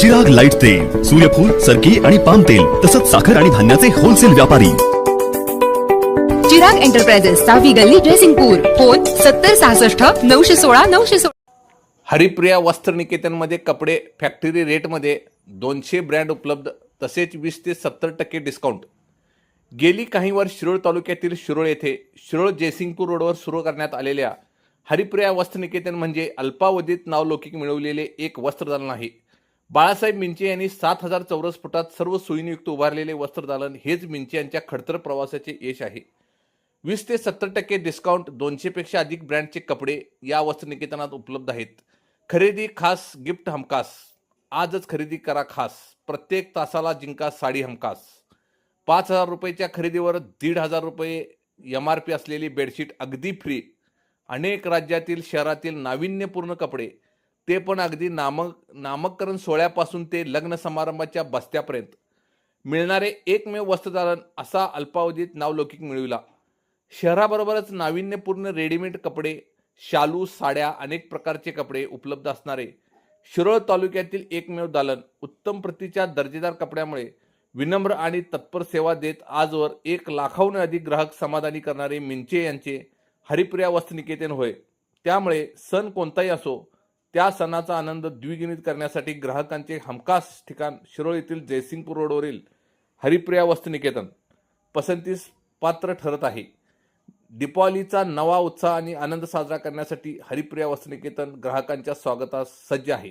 Chirag light तेल सूर्यफूल सरकी आणि पाम तेल तसंच साखर आणि धान्याचे होलसेल व्यापारी. चिराग एंटरप्राइजेस सहावी गल्ली ड्रेसिंगपूर फोन सत्तर सहासष्ट नऊशे सोळा नऊशे सोळा. हरिप्रिया वस्त्र निकेतनमध्ये कपडे फॅक्टरी रेटमध्ये दोनशे ब्रँड उपलब्ध तसेच वीस ते सत्तर टक्के डिस्काउंट गेली काही वर्ष शिरोळ तालुक्यातील शिरोळ येथे शिरोळ जयसिंगपूर रोडवर सुरू करण्यात आलेल्या हरिप्रिया वस्त्रनिकेतन म्हणजे अल्पावधीत नावलौकिक मिळवलेले एक वस्त्रदालन आहे. बाळासाहेब मिंचे यांनी सात हजार चौरस फुटात सर्व सोयीनियुक्त उभारलेले वस्त्रदालन हेच मिंचे यांच्या खडतर प्रवासाचे यश आहे. वीस ते सत्तर टक्के डिस्काउंट दोनशेपेक्षा अधिक ब्रँडचे कपडे या वस्त्रनिकेतनात उपलब्ध आहेत. खरेदी खास गिफ्ट हमखास आजच खरेदी करा खास प्रत्येक तासाला जिंका साडी हमखास. पाच हजार रुपयेच्या खरेदीवर दीड हजार रुपये एम आर पी असलेली बेडशीट अगदी फ्री अनेक राज्यातील शहरातील नाविन्यपूर्ण कपडे ते पण अगदी नामक नामकरण सोहळ्यापासून ते लग्न समारंभाच्या बस्त्यापर्यंत. मिळणारे एकमेव वस्त्रदालन असा अल्पावधीत नावलौकिक मिळविला. शहराबरोबरच नाविन्यपूर्ण रेडीमेड कपडे शालू साड्या अनेक प्रकारचे कपडे उपलब्ध असणारे शिरोळ तालुक्यातील एकमेव दालन उत्तम प्रतीच्या दर्जेदार कपड्यामुळे विनम्र आणि तत्पर सेवा देत आजवर एक लाखाहून अधिक ग्राहक समाधानी करणारे मिंचे यांचे हरिप्रिया वस्त्रनिकेतन होय. त्यामुळे सण कोणताही असो त्या सणाचा आनंद द्विगुणित करण्यासाठी ग्राहकांचे हमखास ठिकाण शिरोळ येथील जयसिंगपूर रोडवरील हरिप्रिया वस्तुनिकेतन पसंतीस पात्र ठरत आहे. दीपावलीचा नवा उत्साह आणि आनंद साजरा करण्यासाठी हरिप्रिया वस्तुनिकेतन ग्राहकांच्या स्वागतास सज्ज आहे.